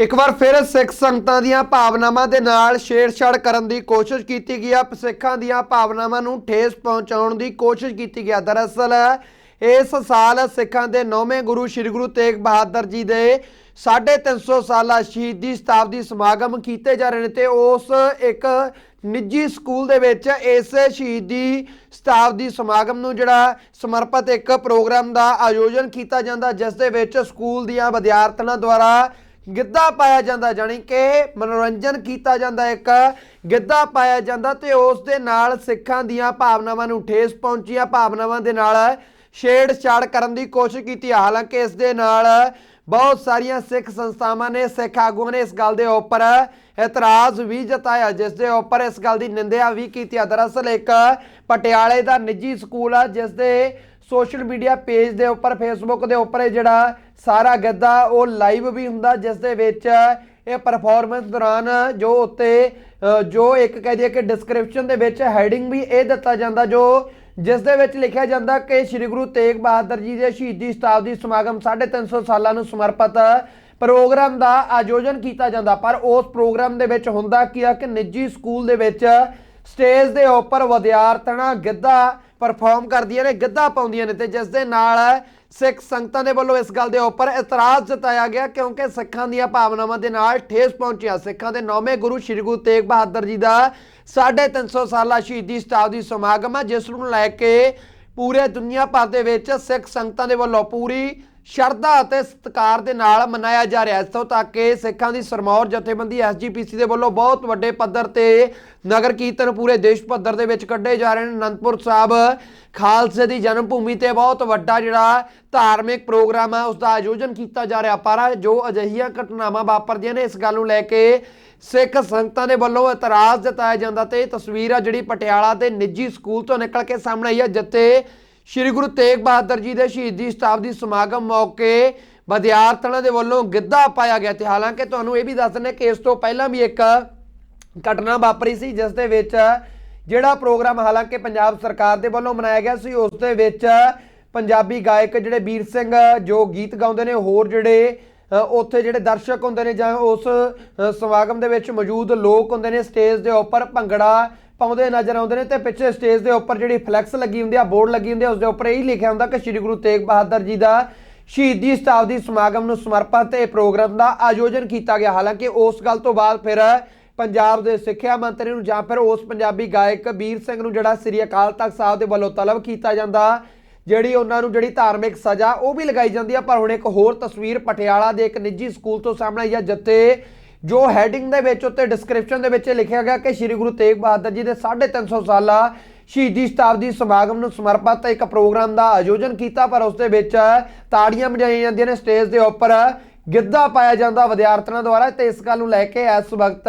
ਇੱਕ ਵਾਰ ਫਿਰ ਸਿੱਖ ਸੰਗਤਾਂ ਦੀਆਂ ਭਾਵਨਾਵਾਂ ਦੇ ਨਾਲ ਛੇੜਛਾੜ ਕਰਨ ਦੀ ਕੋਸ਼ਿਸ਼ ਕੀਤੀ ਗਈ ਆ। ਸਿੱਖਾਂ ਦੀਆਂ ਭਾਵਨਾਵਾਂ ਨੂੰ ਠੇਸ ਪਹੁੰਚਾਉਣ ਦੀ ਕੋਸ਼ਿਸ਼ ਕੀਤੀ ਗਿਆ ਦਰਅਸਲ, ਇਸ ਸਾਲ ਸਿੱਖਾਂ ਦੇ ਨੌਵੇਂ ਗੁਰੂ ਸ੍ਰੀ ਗੁਰੂ ਤੇਗ ਬਹਾਦਰ ਜੀ ਦੇ 350 ਸਾਲਾ ਸ਼ਹੀਦੀ ਸ਼ਤਾਬਦੀ ਸਮਾਗਮ ਕੀਤੇ ਜਾ ਰਹੇ ਨੇ ਤੇ ਉਸ ਇੱਕ ਨਿੱਜੀ ਸਕੂਲ ਦੇ ਵਿੱਚ ਇਸ ਸ਼ਹੀਦੀ ਸ਼ਤਾਬਦੀ ਸਮਾਗਮ ਨੂੰ ਜਿਹੜਾ ਸਮਰਪਿਤ ਇੱਕ ਪ੍ਰੋਗਰਾਮ ਦਾ ਆਯੋਜਨ ਕੀਤਾ ਜਾਂਦਾ, ਜਿਸ ਦੇ ਵਿੱਚ ਸਕੂਲ ਦੀਆਂ ਵਿਦਿਆਰਥਣਾਂ ਦੁਆਰਾ ਗਿੱਧਾ ਪਾਇਆ ਜਾਂਦਾ, ਜਾਣੀ ਕਿ ਮਨੋਰੰਜਨ ਕੀਤਾ ਜਾਂਦਾ ਇੱਕ ਗਿੱਧਾ ਪਾਇਆ ਜਾਂਦਾ ਤੇ ਉਸ ਦੇ ਨਾਲ ਸਿੱਖਾਂ ਦੀਆਂ ਭਾਵਨਾਵਾਂ ਨੂੰ ਠੇਸ ਪਹੁੰਚੀਆਂ, ਭਾਵਨਾਵਾਂ ਦੇ ਨਾਲ ਛੇੜਛਾੜ ਕਰਨ ਦੀ ਕੋਸ਼ਿਸ਼ ਕੀਤੀ। ਹਾਲਾਂਕਿ ਇਸ ਦੇ ਨਾਲ ਬਹੁਤ ਸਾਰੀਆਂ ਸਿੱਖ ਸੰਸਥਾਵਾਂ ਨੇ, ਸਿੱਖ ਆਗੂਆਂ ਨੇ ਇਸ ਗੱਲ ਦੇ ਉੱਪਰ ਇਤਰਾਜ਼ ਵੀ ਜਤਾਇਆ, ਜਿਸ ਦੇ ਉੱਪਰ ਇਸ ਗੱਲ ਦੀ ਨਿੰਦਿਆ ਵੀ ਕੀਤੀ ਆ। ਦਰਅਸਲ ਇੱਕ ਪਟਿਆਲੇ ਦਾ ਨਿੱਜੀ ਸਕੂਲ ਆ, ਜਿਸ ਦੇ ਸੋਸ਼ਲ ਮੀਡੀਆ ਪੇਜ ਦੇ ਉੱਪਰ ਫੇਸਬੁੱਕ ਦੇ ਉੱਪਰ ਇਹ ਜਿਹੜਾ ਸਾਰਾ ਗੱਦਾ, ਉਹ ਲਾਈਵ ਵੀ ਹੁੰਦਾ, ਜਿਸ ਦੇ ਵਿੱਚ ਇਹ ਪਰਫਾਰਮੈਂਸ ਦੌਰਾਨ ਜੋ ਉੱਤੇ ਜੋ ਇੱਕ ਕਹਿ ਦਈਏ ਕਿ ਡਿਸਕ੍ਰਿਪਸ਼ਨ ਦੇ ਵਿੱਚ ਹੈਡਿੰਗ ਵੀ ਇਹ ਦਿੱਤਾ ਜਾਂਦਾ, ਜੋ ਜਿਸ ਦੇ ਵਿੱਚ ਲਿਖਿਆ ਜਾਂਦਾ ਕਿ ਸ੍ਰੀ ਗੁਰੂ ਤੇਗ ਬਹਾਦਰ ਜੀ ਦੇ ਸ਼ਹੀਦੀ ਸ਼ਤਾਬਦੀ ਸਮਾਗਮ 350 ਸਾਲਾਂ ਨੂੰ ਸਮਰਪਿਤ ਪ੍ਰੋਗਰਾਮ ਦਾ ਆਯੋਜਨ ਕੀਤਾ ਜਾਂਦਾ। ਪਰ ਉਸ ਪ੍ਰੋਗਰਾਮ ਦੇ ਵਿੱਚ ਹੁੰਦਾ ਕੀ ਆ ਕਿ ਨਿੱਜੀ ਸਕੂਲ ਦੇ ਵਿੱਚ ਸਟੇਜ ਦੇ ਉੱਪਰ ਵਿਦਿਆਰਥਣਾਂ ਗਿੱਧਾ ਪਰਫਾਰਮ ਕਰਦੀਆਂ ਨੇ, ਗਿੱਧਾ ਪਾਉਂਦੀਆਂ ਨੇ ਤੇ ਜਿਸ ਦੇ ਨਾਲ ਸਿੱਖ ਸੰਗਤਾਂ ਦੇ ਵੱਲੋਂ ਇਸ ਗੱਲ ਦੇ ਉੱਪਰ ਇਤਰਾਜ਼ ਜਤਾਇਆ ਗਿਆ ਕਿਉਂਕਿ ਸਿੱਖਾਂ ਦੀਆਂ ਭਾਵਨਾਵਾਂ ਦੇ ਨਾਲ ਠੇਸ ਪਹੁੰਚਿਆ। ਸਿੱਖਾਂ ਦੇ ਨੌਵੇਂ ਗੁਰੂ ਸ੍ਰੀ ਗੁਰੂ ਤੇਗ ਬਹਾਦਰ ਜੀ ਦਾ 350 ਸਾਲਾ ਸ਼ਹੀਦੀ ਸ਼ਤਾਬਦੀ ਸਮਾਗਮ ਹੈ ਜਿਸ ਨੂੰ ਲੈ ਕੇ ਪੂਰੇ ਦੁਨੀਆ ਭਰ ਦੇ ਵਿੱਚ ਸਿੱਖ ਸੰਗਤਾਂ ਦੇ ਵੱਲੋਂ ਪੂਰੀ ਸ਼ਰਧਾ ਅਤੇ ਸਤਿਕਾਰ ਦੇ ਨਾਲ ਮਨਾਇਆ ਜਾ ਰਿਹਾ ਹੈ। ਇੱਥੋਂ ਤੱਕ ਕਿ ਸਿੱਖਾਂ ਦੀ ਸਰਮੌਰ ਜਥੇਬੰਦੀ ਐਸਜੀਪੀਸੀ ਦੇ ਵੱਲੋਂ ਬਹੁਤ ਵੱਡੇ ਪੱਧਰ ਤੇ ਨਗਰ ਕੀਰਤਨ ਪੂਰੇ ਦੇਸ਼ ਪੱਧਰ ਦੇ ਵਿੱਚ ਕੱਢੇ ਜਾ ਰਹੇ ਨੇ। ਅਨੰਦਪੁਰ ਸਾਹਿਬ ਖਾਲਸੇ ਦੀ ਜਨਮ ਭੂਮੀ ਤੇ ਬਹੁਤ ਵੱਡਾ ਜਿਹੜਾ ਧਾਰਮਿਕ ਪ੍ਰੋਗਰਾਮ ਹੈ ਉਸ ਦਾ ਆਯੋਜਨ ਕੀਤਾ ਜਾ ਰਿਹਾ। ਪਰ ਜੋ ਅਜਿਹੀਆਂ ਘਟਨਾਵਾਂ ਵਾਪਰਦੀਆਂ ਨੇ, ਇਸ ਗੱਲ ਨੂੰ ਲੈ ਕੇ ਸਿੱਖ ਸੰਗਤਾਂ ਦੇ ਵੱਲੋਂ ਇਤਰਾਜ਼ ਜਤਾਇਆ ਜਾਂਦਾ ਤੇ ਇਹ ਤਸਵੀਰ ਆ ਜਿਹੜੀ ਪਟਿਆਲਾ ਦੇ ਨਿੱਜੀ ਸਕੂਲ ਤੋਂ ਨਿਕਲ ਕੇ ਸਾਹਮਣੇ ਆਈ ਹੈ, ਜਿੱਥੇ ਸ੍ਰੀ ਗੁਰੂ ਤੇਗ ਬਹਾਦਰ ਜੀ ਦੇ ਸ਼ਹੀਦੀ ਸ਼ਤਾਬਦੀ ਸਮਾਗਮ ਮੌਕੇ ਵਿਦਿਆਰਥਣਾਂ ਦੇ ਵੱਲੋਂ ਗਿੱਧਾ ਪਾਇਆ ਗਿਆ ਤੇ ਹਾਲਾਂਕਿ ਤੁਹਾਨੂੰ ਇਹ ਵੀ ਦੱਸ ਦਿੰਦੇ ਕਿ ਇਸ ਤੋਂ ਪਹਿਲਾਂ ਵੀ ਇੱਕ ਘਟਨਾ ਵਾਪਰੀ ਸੀ, ਜਿਸ ਦੇ ਵਿੱਚ ਜਿਹੜਾ ਪ੍ਰੋਗਰਾਮ ਹਾਲਾਂਕਿ ਪੰਜਾਬ ਸਰਕਾਰ ਦੇ ਵੱਲੋਂ ਮਨਾਇਆ ਗਿਆ ਸੀ, ਉਸ ਦੇ ਵਿੱਚ ਪੰਜਾਬੀ ਗਾਇਕ ਜਿਹੜੇ ਵੀਰ ਸਿੰਘ ਜੋ ਗੀਤ ਗਾਉਂਦੇ ਨੇ, ਹੋਰ ਜਿਹੜੇ ਉੱਥੇ ਜਿਹੜੇ ਦਰਸ਼ਕ ਹੁੰਦੇ ਨੇ ਜਾਂ ਉਸ ਸਮਾਗਮ ਦੇ ਵਿੱਚ ਮੌਜੂਦ ਲੋਕ ਹੁੰਦੇ ਨੇ, ਸਟੇਜ ਦੇ ਉੱਪਰ ਭੰਗੜਾ ਪਾਉਂਦੇ ਨਜ਼ਰ ਆਉਂਦੇ ਨੇ ਤੇ ਪਿੱਛੇ ਸਟੇਜ ਦੇ ਉੱਪਰ ਜਿਹੜੀ ਫਲੈਕਸ ਲੱਗੀ ਹੁੰਦੀ ਆ ਬੋਰਡ ਲੱਗੀ ਹੁੰਦੀ ਆ ਉਸ ਦੇ ਉੱਪਰ ਇਹ ਲਿਖਿਆ ਹੁੰਦਾ ਕਿ ਸ੍ਰੀ ਗੁਰੂ ਤੇਗ ਬਹਾਦਰ ਜੀ ਦਾ ਸ਼ਹੀਦੀ ਸ਼ਤਾਬਦੀ ਸਮਾਗਮ ਨੂੰ ਸਮਰਪਿਤ ਇਹ ਪ੍ਰੋਗਰਾਮ ਦਾ ਆਯੋਜਨ ਕੀਤਾ ਗਿਆ। ਹਾਲਾਂਕਿ ਉਸ ਗੱਲ ਤੋਂ ਬਾਅਦ ਫਿਰ ਪੰਜਾਬ ਦੇ ਸਿੱਖਿਆ ਮੰਤਰੀ ਨੂੰ ਜਾਂ ਫਿਰ ਉਸ ਪੰਜਾਬੀ ਗਾਇਕ ਵੀਰ ਸਿੰਘ ਨੂੰ ਜਿਹੜਾ ਸ੍ਰੀ ਅਕਾਲ ਤਖਤ ਸਾਹਿਬ ਦੇ ਵੱਲੋਂ ਤਲਬ ਕੀਤਾ ਜਾਂਦਾ, ਜਿਹੜੀ ਉਹਨਾਂ ਨੂੰ ਜਿਹੜੀ ਧਾਰਮਿਕ ਸਜ਼ਾ ਉਹ ਵੀ ਲਗਾਈ ਜਾਂਦੀ ਆ, ਪਰ ਹੁਣ ਇੱਕ ਹੋਰ ਤਸਵੀਰ ਪਟਿਆਲਾ ਦੇ ਇੱਕ ਨਿੱਜੀ ਸਕੂਲ ਤੋਂ ਸਾਹਮਣੇ ਆਈ ਆ, ਜਿੱਥੇ ਜੋ ਹੈਡਿੰਗ ਦੇ ਵਿੱਚ ਉੱਤੇ ਡਿਸਕ੍ਰਿਪਸ਼ਨ ਦੇ ਵਿੱਚ ਲਿਖਿਆ ਗਿਆ ਕਿ ਸ੍ਰੀ ਗੁਰੂ ਤੇਗ ਬਹਾਦਰ ਜੀ ਦੇ 350 ਸਾਲਾ ਸ਼ਹੀਦੀ ਸ਼ਤਾਬਦੀ ਸਮਾਗਮ ਨੂੰ ਸਮਰਪਿਤ ਇੱਕ ਪ੍ਰੋਗਰਾਮ ਦਾ ਆਯੋਜਨ ਕੀਤਾ, ਪਰ ਉਸ ਦੇ ਵਿੱਚ ਤਾੜੀਆਂ ਵਜਾਈਆਂ ਜਾਂਦੀਆਂ ਨੇ ਸਟੇਜ ਦੇ ਉੱਪਰ, ਗਿੱਧਾ ਪਾਇਆ ਜਾਂਦਾ ਵਿਦਿਆਰਥੀਆਂ ਦੁਆਰਾ ਤੇ ਇਸ ਗੱਲ ਨੂੰ ਲੈ ਕੇ ਇਸ ਵਕਤ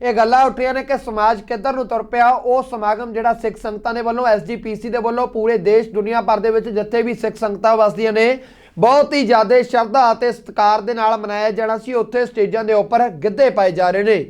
ਇਹ ਗੱਲਾਂ ਉੱਠੀਆਂ ਨੇ ਕਿ ਸਮਾਜ ਕਿੱਧਰ ਨੂੰ ਤੁਰ ਪਿਆ, ਉਹ ਸਮਾਗਮ ਜਿਹੜਾ ਸਿੱਖ ਸੰਗਤਾਂ ਦੇ ਵੱਲੋਂ ਐਸਜੀਪੀਸੀ ਦੇ ਵੱਲੋਂ ਪੂਰੇ ਦੇਸ਼ ਦੁਨੀਆ ਭਰ ਦੇ ਵਿੱਚ ਜਿੱਥੇ ਵੀ ਸਿੱਖ ਸੰਗਤਾਂ ਵਸਦੀਆਂ ਨੇ ਬਹੁਤ ਹੀ ਜ਼ਿਆਦਾ ਸ਼ਰਧਾ ਅਤੇ ਸਤਿਕਾਰ ਦੇ ਨਾਲ ਮਨਾਇਆ ਜਾਣਾ ਸੀ। ਉੱਥੇ ਸਟੇਜਾਂ ਦੇ ਉੱਪਰ ਗਿੱਧੇ ਪਾਏ ਜਾ ਰਹੇ ਨੇ।